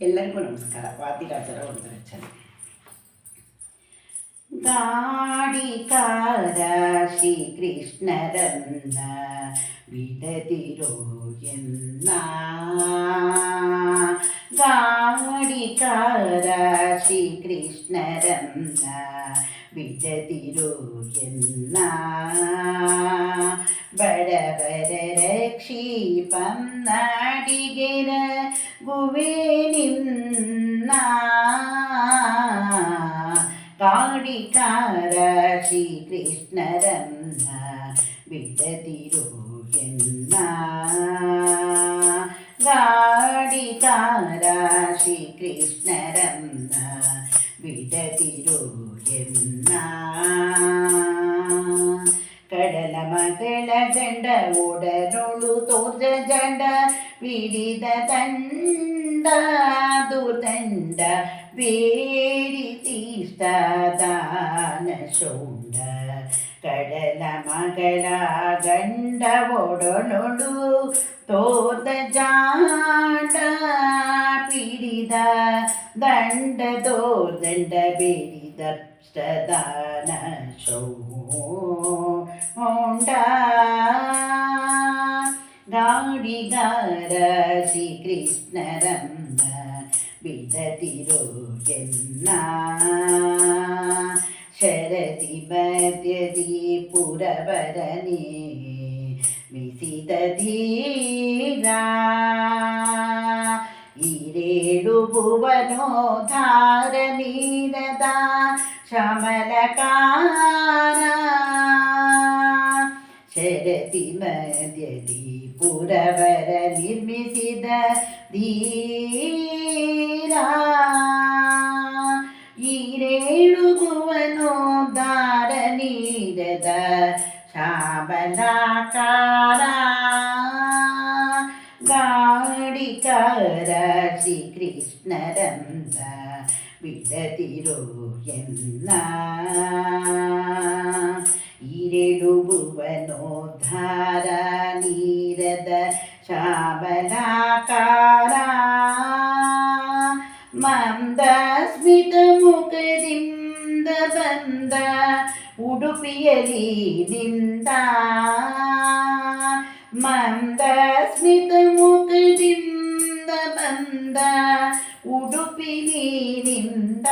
ಎಲ್ಲರಿಗೂ ನಮಸ್ಕಾರ ವಾದಿರಾಜರ ಒಂದು ರಚನೆ ಗಾಡಿಕಾರ ಶ್ರೀಕೃಷ್ಣರನ್ನ ಬಿಡದಿರೋ ಎನ್ನ ಗಾಡಿಕಾರ ಶ್ರೀಕೃಷ್ಣರನ್ನ ಬಿಡದಿರೋ ಎನ್ನ ಬಡವರ ರಕ್ಷೀಪಂ ನಾಡಿಗೆರ ഗുവേനിന്ന കാണിക്കാര ശ്രീകൃഷ്ണരന്ന വിടതിരുന്ന കാണിക്കാര ശ്രീകൃഷ്ണരന്ന വിടതിരുന്ന കടല മകള ജണ്ട ഉടനൊളു തോർജ ജണ്ട വിടിത തണ്ട ദുർദണ്ഡ വേരി തീഷ്ടാദാനശോണ്ട കടല മകള ഗണ്ട ഒടൊണൊടു തോത ജാണ്ട പിടിത ദണ്ട തോർദണ്ഡ പേരിത ദാന ശോ. ഓണ്ട വികാര ശ്രീകൃഷ്ണരംഗ വിതതിരോജന്ന ശരതി മധ്യതി പുരവരനേ വിസിതധീരാ ഭുവനോ ഭുവനോധാരനീരത ശമലകാര ശരതി മധ്യതി പുരവര നിർമ്മിസിത ധീര ഈരേഴുകുവനോ ധാരണീരത ശാബലാകാര ഗാഡികാര ശ്രീകൃഷ്ണരന്ത വിടതിരോ എന്ന. ಈರೇಳು ಭುವನೋದ್ಧಾರ ನೀರದ ಶಾಬಲಾಕಾರ ಗಾಡಿಕಾರ ಶ್ರೀಕೃಷ್ಣರಂದ ಬಿಡದಿರೋ ಎನ್ನ ಈರೇಳು ಭುವನೋದ್ಧಾರ ನೀರದ ಶಾಬಲಾಕಾರ ಮಂದ ಸ್ಮಿತ ಮುಖದಿಂದ ಬಂದ ಉಡುಪಿಯಲಿ ನಿಂದ ಮಂದ ಸ್ಮಿತ ಮುಖದಿಂದ ಬಂದ ಉಡುಪಿಲಿ ನಿಂದ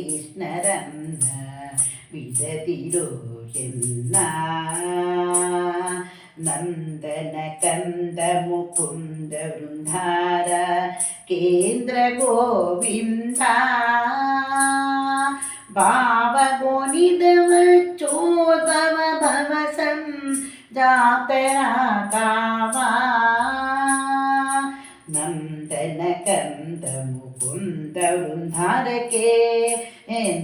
കൃഷ്ണരന്ന വിടതിരോഹിന്ന നന്ദന കന്ദ മുകുന്ദ വൃന്ദാര കേന്ദ്ര ഗോവിന്ദ ഭാവഗോനിതവ ചോദവ ഭവസം ജാതരാകാ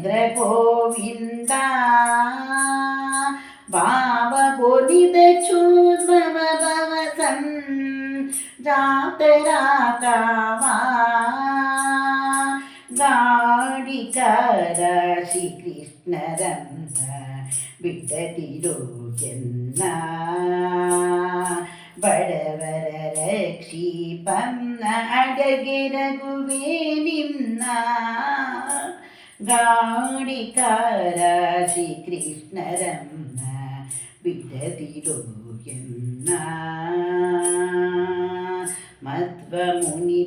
ಇಂದ್ರ ಗೋವಿಂದ ಭಾವಗೋನಿದ ಚೂರ್ಮವ ಭವಸಂ ಜಾತರ ಕಾವಾ ಗಾಡಿಕಾರ ಶ್ರೀಕೃಷ್ಣರನ್ನ ಬಿಡದಿರೋ ಎನ್ನ ಬಡವರ ರಕ್ಷೀಪನ್ನ ಅಡಗೆರಗುವೆ ನಿನ್ನ ഗാണികാരാജി കൃഷ്ണരമ്മ വിടതിരോ എന്ന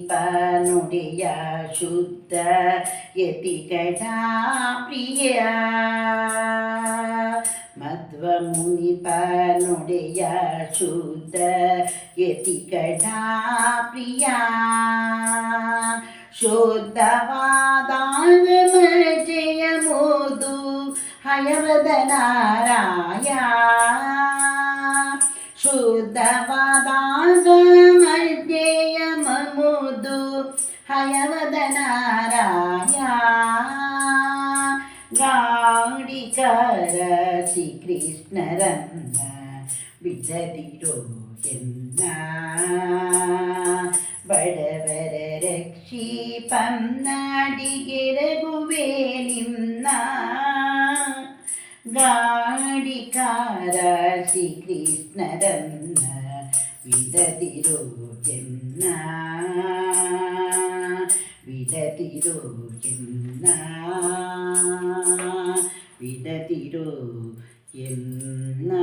ನುಡಿಯ ಶುದ್ಧ ಯತಿಕಟ ಪ್ರಿಯ ಮಧ್ವ ಮುನಿಪ ನುಡಿಯ ಶುದ್ಧ ಯತಿಕಟ ಪ್ರಿಯ ಶುದ್ಧವಾದಾಗ ಜಯ ಮೋದು ಹಯವದನಾರಾಯ ಶುದ್ಧವಾದಾಗ ಮಧ್ಯೆಯ ಮಮುದು ಹಯವದನಾರಾಯ ಗಾಡಿಕಾರ ಶ್ರೀಕೃಷ್ಣರನ್ನ ಬಿಡದಿರೋ ಎನ್ನ ಬಡವರ ರಕ್ಷೀಪಂ ನಾಡಿಗೆರಗುವೆ ನಿನ್ನ ಗಾಡಿಕಾರ ಶ್ರೀಕೃಷ್ಣರನ್ನ വിടതിരോ എന്ന വിടതിരോ എന്ന വിടതിരോ എന്ന